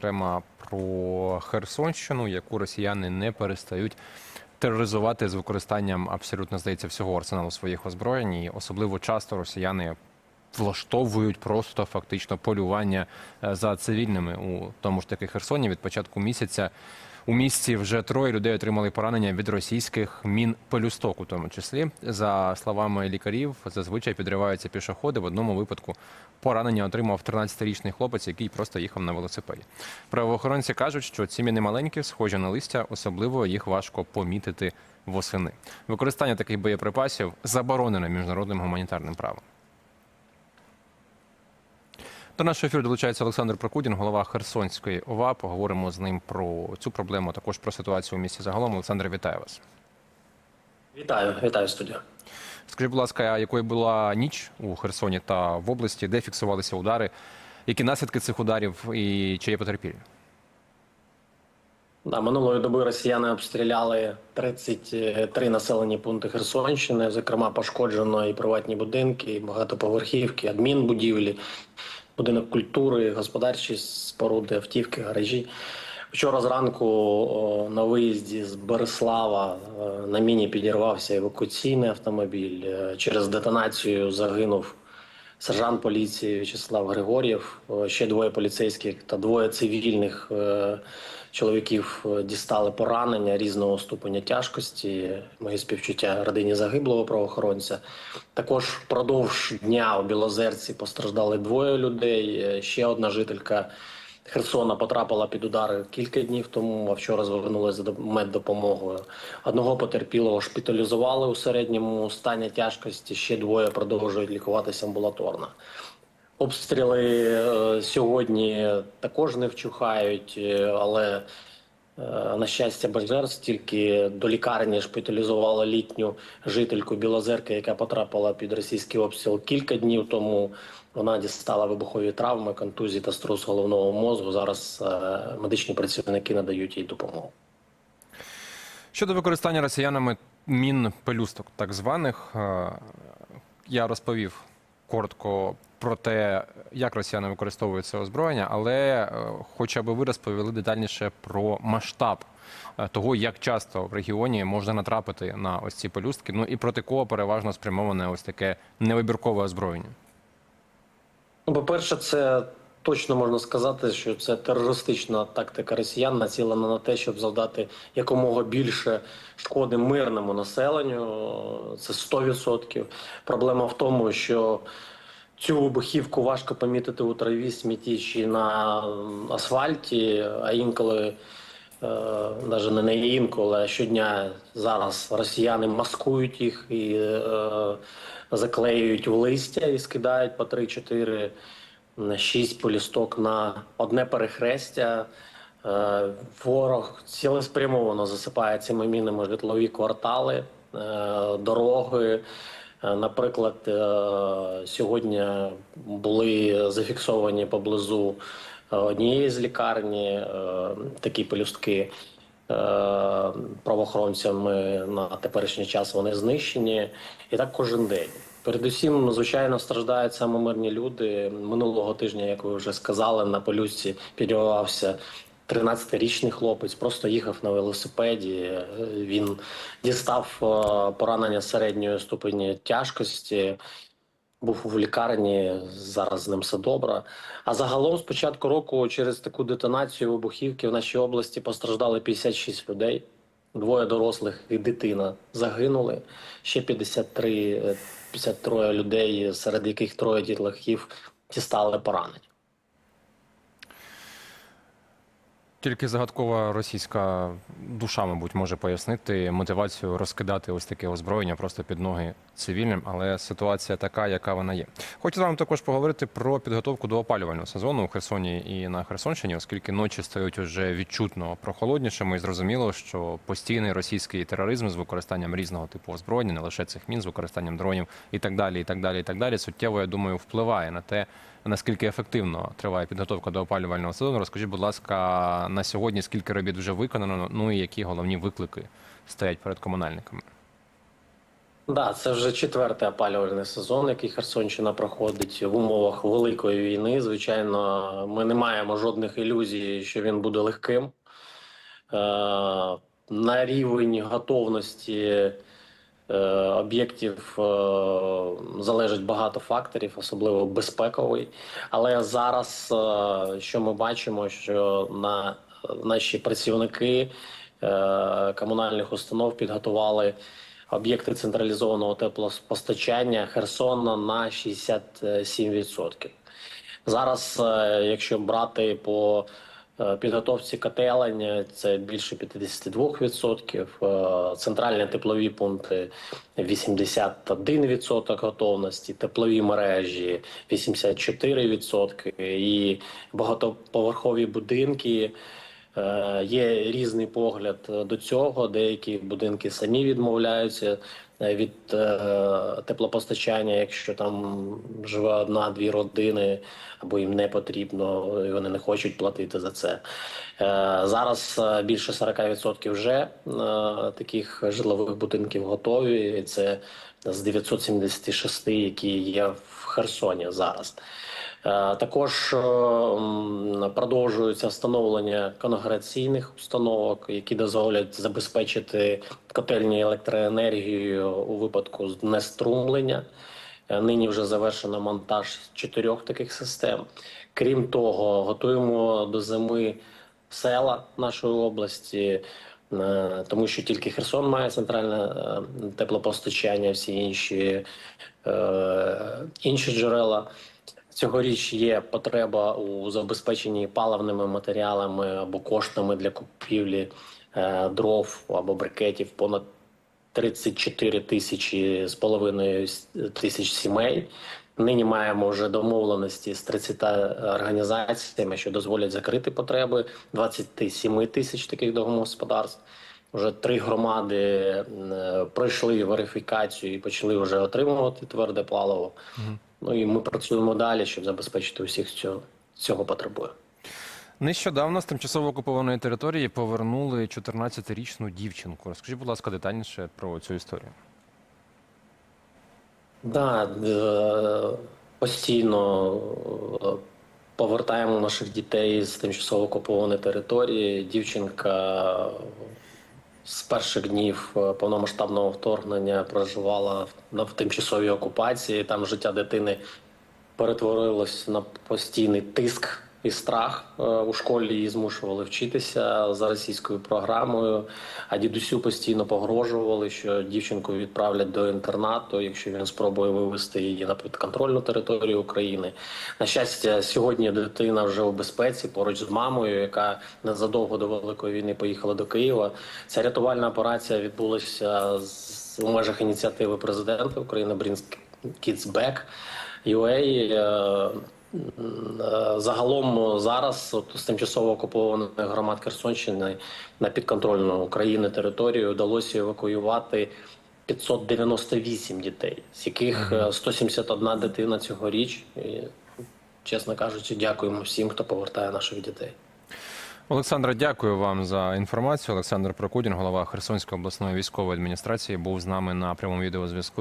зокрема про Херсонщину, яку росіяни не перестають тероризувати з використанням абсолютно здається всього арсеналу своїх озброєнь. І особливо часто росіяни влаштовують просто фактично полювання е, за цивільними у тому ж таки Херсоні від початку місяця. У місті вже троє людей отримали поранення від російських мін пелюсток, у тому числі за словами лікарів, зазвичай підриваються пішоходи. В одному випадку поранення отримав 13-річний хлопець, який просто їхав на велосипеді. Правоохоронці кажуть, що ці міни маленькі, схожі на листя, особливо їх важко помітити восени. Використання таких боєприпасів заборонене міжнародним гуманітарним правом. До нашого ефіру долучається Олександр Прокудін, голова Херсонської ОВА. Поговоримо з ним про цю проблему, також про ситуацію у місті загалом. Олександр, вітаю вас. Вітаю, вітаю студію. Скажіть, будь ласка, якою була ніч у Херсоні та в області, де фіксувалися удари? Які наслідки цих ударів і чи є потерпілі? Да, минулої доби росіяни обстріляли 33 населені пункти Херсонщини. Зокрема, пошкоджено і приватні будинки, і багатоповерхівки, адмінбудівлі, будинок культури, господарчі споруди, автівки, гаражі. Вчора зранку о, на виїзді з Береслава о, на міні підірвався евакуаційний автомобіль. Е, Через детонацію загинув сержант поліції В'ячеслав Григор'єв. Е, Ще двоє поліцейських та двоє цивільних е, чоловіків е, дістали поранення різного ступеня тяжкості. Мої співчуття родині загиблого правоохоронця. Також впродовж дня у Білозерці постраждали двоє людей. Ще одна жителька. Херсона потрапила під удари кілька днів тому, а вчора звернулася за меддопомогою. Одного потерпілого шпіталізували у середньому стані тяжкості, ще двоє продовжують лікуватися амбулаторно. Обстріли е, сьогодні також не вчухають, е, але на щастя, без тільки до лікарні шпиталізували літню жительку Білозерки, яка потрапила під російський обстріл кілька днів тому. Вона дістала вибухові травми, контузії та струс головного мозку. Зараз е, медичні працівники надають їй допомогу. Щодо використання росіянами мін пелюсток, так званих, е, я розповів коротко про те, як росіяни використовують це озброєння, але хоча хочу, аби ви розповіли детальніше про масштаб е, того, як часто в регіоні можна натрапити на ось ці пелюстки. Ну і проти кого переважно спрямоване ось таке невибіркове озброєння. Ну, по-перше, це точно можна сказати, що це терористична тактика росіян, націлена на те, щоб завдати якомога більше шкоди мирному населенню. Це 100%. Проблема в тому, що цю вибухівку важко помітити у траві, смітті чи на асфальті, а інколи. Навіть не інколи, а щодня зараз росіяни маскують їх і е, заклеюють в листя і скидають по 3-4 на 6 полісток на одне перехрестя. Е, ворог цілеспрямовано засипає цими мінами житлові квартали, е, дороги. Е, Наприклад, сьогодні були зафіксовані поблизу однієї з лікарні такі пелюстки. Правоохоронцями на теперішній час вони знищені, і так кожен день. Передусім, звичайно, страждають саме мирні люди. Минулого тижня, як ви вже сказали, на полюсці підірвався 13-річний хлопець, просто їхав на велосипеді. Він дістав е, поранення середньої ступені тяжкості. Був в лікарні, зараз з ним все добре. А загалом з початку року через таку детонацію вибухівки в нашій області постраждали 56 людей. Двоє дорослих і дитина загинули. Ще 53, е, 53 людей, серед яких троє дітлахів дістали поранення. Тільки загадкова російська душа, мабуть, може пояснити мотивацію розкидати ось таке озброєння просто під ноги цивільним, але ситуація така, яка вона є. Хочу з вами також поговорити про підготовку до опалювального сезону у Херсоні і на Херсонщині, оскільки ночі стають уже відчутно прохолоднішими, і зрозуміло, що постійний російський тероризм з використанням різного типу озброєння, не лише цих мін, з використанням дронів і так далі, і так далі, і так далі, суттєво, я думаю, впливає на те, наскільки ефективно триває підготовка до опалювального сезону. Розкажіть, будь ласка, на сьогодні скільки робіт вже виконано, ну і які головні виклики стоять перед комунальниками? Да, це вже четвертий опалювальний сезон, який Херсонщина проходить в умовах великої війни. Звичайно, ми не маємо жодних ілюзій, що він буде легким. Е, на рівень готовності об'єктів е, залежить багато факторів, особливо безпековий. Але зараз, е, що ми бачимо, що на наші працівники е, комунальних установ підготували об'єкти централізованого теплопостачання Херсона на 67%. Зараз, е, якщо брати по е, підготовці котелень, це більше 52%, е, центральні теплові пункти 81% готовності, теплові мережі 84% і багатоповерхові будинки. Е, Є різний погляд е, до цього. Деякі будинки самі відмовляються е, від теплопостачання, якщо там живе одна-дві родини, або їм не потрібно, і вони не хочуть платити за це. Зараз більше 40% вже таких житлових будинків готові. Це з 976, які є в Херсоні зараз. Е, Також е, продовжується встановлення конограційних установок, які дозволять забезпечити котельні електроенергією у випадку знеструмлення. Е, Нині вже завершено монтаж чотирьох таких систем. Крім того, готуємо до зими села нашої області, тому що тільки Херсон має центральне теплопостачання, всі інші, інші джерела. Цьогоріч є потреба у забезпеченні паливними матеріалами або коштами для купівлі е, дров або брикетів понад 34 тисячі з половиною тисяч сімей. Нині маємо вже домовленості з 30 організаціями, що дозволять закрити потреби 27 тисяч таких домогосподарств. Вже три громади е, пройшли верифікацію і почали вже отримувати тверде паливо. Ну і ми працюємо далі, щоб забезпечити усіх цього, цього потребує. Нещодавно з тимчасово окупованої території повернули 14-річну дівчинку. Розкажіть, будь ласка, детальніше про цю історію. Да, е, постійно е, повертаємо наших дітей з тимчасово окупованої території. Дівчинка з перших днів е, повномасштабного вторгнення проживала в- тимчасовій окупації. Там життя дитини перетворилось на постійний тиск і страх. Е, У школі її змушували вчитися за російською програмою, а дідусю постійно погрожували, що дівчинку відправлять до інтернату, якщо він спробує вивести її на підконтрольну територію України. На щастя, сьогодні дитина вже у безпеці поруч з мамою, яка незадовго до великої війни поїхала до Києва. Ця рятувальна операція відбулася у межах ініціативи президента України Kids Back. UA. Е, е, Загалом зараз от, з тимчасово окупованих громад Херсонщини на підконтрольну України територію вдалося евакуювати 598 дітей, з яких е, 171 дитина цьогоріч. І, чесно кажучи, дякуємо всім, хто повертає наших дітей. Олександра, дякую вам за інформацію. Олександр Прокудін, голова Херсонської обласної військової адміністрації, був з нами на прямому відеозв'язку.